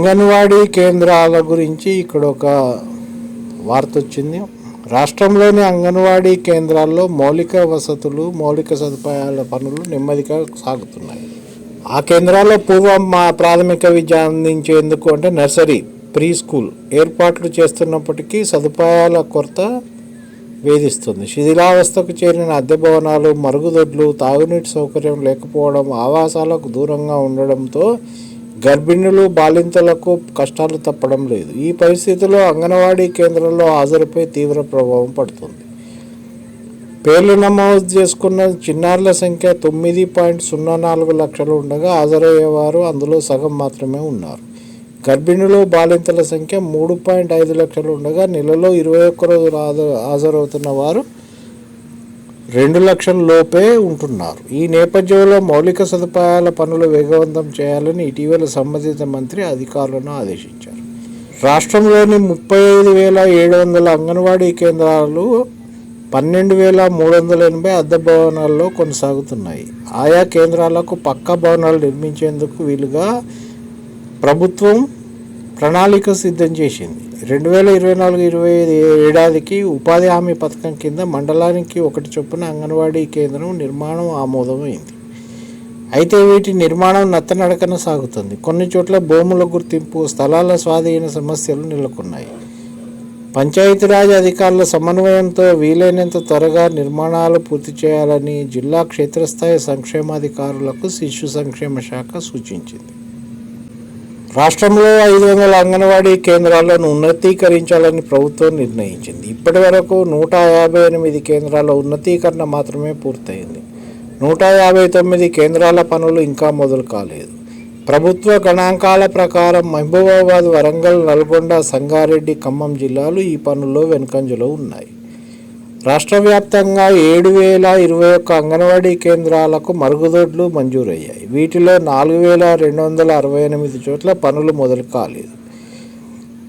అంగన్వాడీ కేంద్రాల గురించి ఇక్కడ ఒక వార్త వచ్చింది. రాష్ట్రంలోని అంగన్వాడీ కేంద్రాల్లో మౌలిక వసతులు మౌలిక సదుపాయాల పనులు నెమ్మదిగా సాగుతున్నాయి. ఆ కేంద్రాల్లో పూర్వం మా ప్రాథమిక విద్య అందించేందుకు అంటే నర్సరీ ప్రీ స్కూల్ ఏర్పాట్లు చేస్తున్నప్పటికీ సదుపాయాల కొరత వేధిస్తుంది. శిథిలావస్థకు చేరిన అద్దె భవనాలు మరుగుదొడ్లు తాగునీటి సౌకర్యం లేకపోవడం ఆవాసాలకు దూరంగా ఉండడంతో గర్భిణులు బాలింతలకు కష్టాలు తప్పడం లేదు. ఈ పరిస్థితిలో అంగన్వాడీ కేంద్రంలో హాజరుపై తీవ్ర ప్రభావం పడుతుంది. పేర్లు నమోదు చేసుకున్న చిన్నారుల సంఖ్య తొమ్మిది పాయింట్ సున్నా నాలుగు లక్షలు ఉండగా హాజరయ్యేవారు అందులో సగం మాత్రమే ఉన్నారు. గర్భిణులు బాలింతల సంఖ్య మూడు పాయింట్ ఐదు లక్షలు ఉండగా నెలలో ఇరవై ఒక్క రోజులు హాజరు హాజరవుతున్న వారు రెండు లక్షల లోపే ఉంటున్నారు. ఈ నేపథ్యంలో మౌలిక సదుపాయాల పనులు వేగవంతం చేయాలని ఇటీవల సంబంధిత మంత్రి అధికారులను ఆదేశించారు. రాష్ట్రంలోని ముప్పై ఐదు వేల ఏడు వందల అంగన్వాడీ కేంద్రాలు పన్నెండు వేల మూడు వందల ఎనభై అద్దె భవనాల్లో కొనసాగుతున్నాయి. ఆయా కేంద్రాలకు పక్కా భవనాలు నిర్మించేందుకు వీలుగా ప్రభుత్వం ప్రణాళిక సిద్ధం చేసింది. రెండు వేల ఇరవై నాలుగు ఇరవై ఐదు ఏడాదికి ఉపాధి హామీ పథకం కింద మండలానికి ఒకటి చొప్పున అంగన్వాడీ కేంద్రం నిర్మాణం ఆమోదమైంది. అయితే వీటి నిర్మాణం నత్తనడకన సాగుతుంది. కొన్ని చోట్ల భూముల గుర్తింపు స్థలాల స్వాధీన సమస్యలు నెలకొన్నాయి. పంచాయతీరాజ్ అధికారుల సమన్వయంతో వీలైనంత త్వరగా నిర్మాణాలు పూర్తి చేయాలని జిల్లా క్షేత్రస్థాయి సంక్షేమాధికారులకు శిశు సంక్షేమ శాఖ సూచించింది. రాష్ట్రంలో ఐదు వందల అంగన్వాడీ కేంద్రాలను ఉన్నతీకరించాలని ప్రభుత్వం నిర్ణయించింది. ఇప్పటి వరకు నూట యాభై ఎనిమిది కేంద్రాల ఉన్నతీకరణ మాత్రమే పూర్తయింది. నూట యాభై తొమ్మిది కేంద్రాల పనులు ఇంకా మొదలు కాలేదు. ప్రభుత్వ గణాంకాల ప్రకారం మహబూబాబాద్ వరంగల్ నల్గొండ సంగారెడ్డి ఖమ్మం జిల్లాలు ఈ పనుల్లో వెనుకంజలో ఉన్నాయి. రాష్ట్ర వ్యాప్తంగా ఏడు వేల ఇరవై ఒక్క అంగన్వాడీ కేంద్రాలకు మరుగుదొడ్లు మంజూరయ్యాయి. వీటిలో నాలుగు వేల రెండు వందల అరవై ఎనిమిది చోట్ల పనులు మొదలు కాలేదు.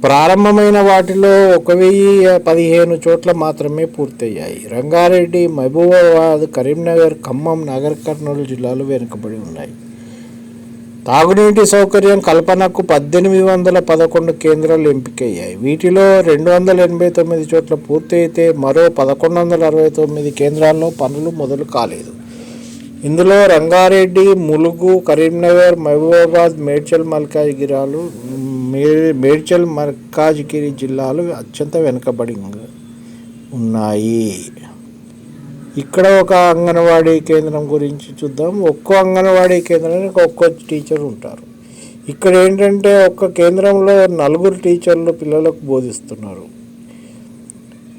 ప్రారంభమైన వాటిలో ఒక వెయ్యి పదిహేను చోట్ల మాత్రమే పూర్తయ్యాయి. రంగారెడ్డి మహబూబాబాద్ కరీంనగర్ ఖమ్మం నగర్ కర్నూలు జిల్లాలు వెనుకబడి ఉన్నాయి. తాగునీటి సౌకర్యం కల్పనకు పద్దెనిమిది వందల పదకొండు కేంద్రాలు ఎంపికయ్యాయి. వీటిలో రెండు వందల ఎనభై తొమ్మిది చోట్ల పూర్తయితే మరో పదకొండు వందల అరవై తొమ్మిది కేంద్రాల్లో పనులు మొదలు కాలేదు. ఇందులో రంగారెడ్డి ములుగు కరీంనగర్ మహబూబాబాద్ మేడ్చల్ మల్కాజ్గిరాలు మే మేడ్చల్ మల్కాజ్గిరి జిల్లాలు అత్యంత వెనుకబడి ఉన్నాయి. ఇక్కడ ఒక అంగన్వాడీ కేంద్రం గురించి చూద్దాం. ఒక్కో అంగన్వాడీ కేంద్రానికి ఒక్కో టీచర్ ఉంటారు. ఇక్కడ ఏంటంటే ఒక్క కేంద్రంలో నలుగురు టీచర్లు పిల్లలకు బోధిస్తున్నారు.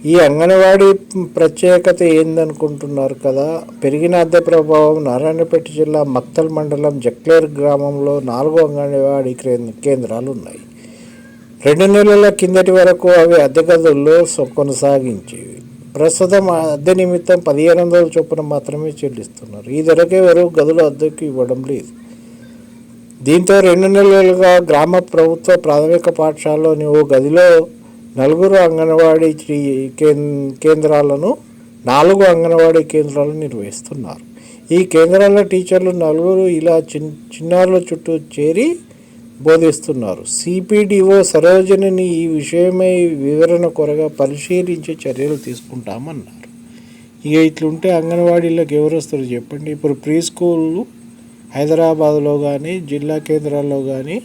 ఈ అంగన్వాడీ ప్రత్యేకత ఏందనుకుంటున్నారు కదా? పెరిగిన అద్దె ప్రభావం నారాయణపేట జిల్లా మక్తల్ మండలం జక్లేర్ గ్రామంలో నాలుగు అంగన్వాడీ కేంద్రాలు ఉన్నాయి. రెండు నెలల కిందటి వరకు అవి అద్దె గదుల్లో కొనసాగించేవి. ప్రస్తుతం అద్దె నిమిత్తం పదిహేను వందల చొప్పున మాత్రమే చెల్లిస్తున్నారు. ఈ ధరకే వారు గదులు అద్దెకు ఇవ్వడం లేదు. దీంతో రెండు నెలలుగా గ్రామ ప్రభుత్వ ప్రాథమిక పాఠశాలలోని ఓ గదిలో నలుగురు అంగన్వాడీ కేంద్రాలను నాలుగు అంగన్వాడీ కేంద్రాలను నిర్వహిస్తున్నారు. ఈ కేంద్రాల టీచర్లు నలుగురు ఇలా చిన్ చిన్నారుల చుట్టూ చేరి బోధిస్తున్నారు. సిపిడిఓ సరోజనిని ఈ విషయమై వివరణ కొరగా పరిశీలించే చర్యలు తీసుకుంటామన్నారు. ఇక ఇట్లుంటే అంగన్వాడీలకు ఎవరు వస్తారు చెప్పండి? ఇప్పుడు ప్రీ స్కూళ్ళు హైదరాబాద్లో కానీ జిల్లా కేంద్రాల్లో కానీ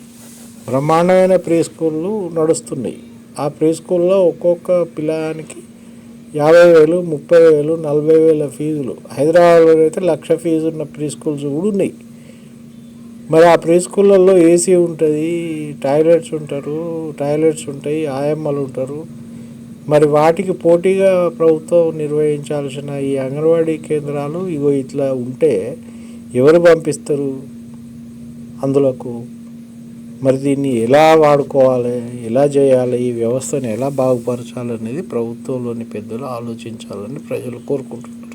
బ్రహ్మాండమైన ప్రీ స్కూళ్ళు నడుస్తున్నాయి. ఆ ప్రీ స్కూల్లో ఒక్కొక్క పిల్లగానికి యాభై వేలు ముప్పై వేలు నలభై వేల ఫీజులు. హైదరాబాద్లో అయితే లక్ష ఫీజు ఉన్న ప్రీ స్కూల్స్ కూడా ఉన్నాయి. మరి ఆ ప్రీ స్కూళ్ళల్లో ఏసీ ఉంటుంది టాయిలెట్స్ ఉంటారు టాయిలెట్స్ ఉంటాయి ఆయమ్మలు ఉంటారు. మరి వాటికి పోటీగా ప్రభుత్వం నిర్వహించాల్సిన ఈ అంగన్వాడీ కేంద్రాలు ఇగో ఇట్లా ఉంటే ఎవరు పంపిస్తారు అందులోకు? మరి దీన్ని ఎలా వాడుకోవాలి ఎలా చేయాలి ఈ వ్యవస్థను ఎలా బాగుపరచాలనేది ప్రభుత్వంలోని పెద్దలు ఆలోచించాలని ప్రజలు కోరుకుంటున్నారు.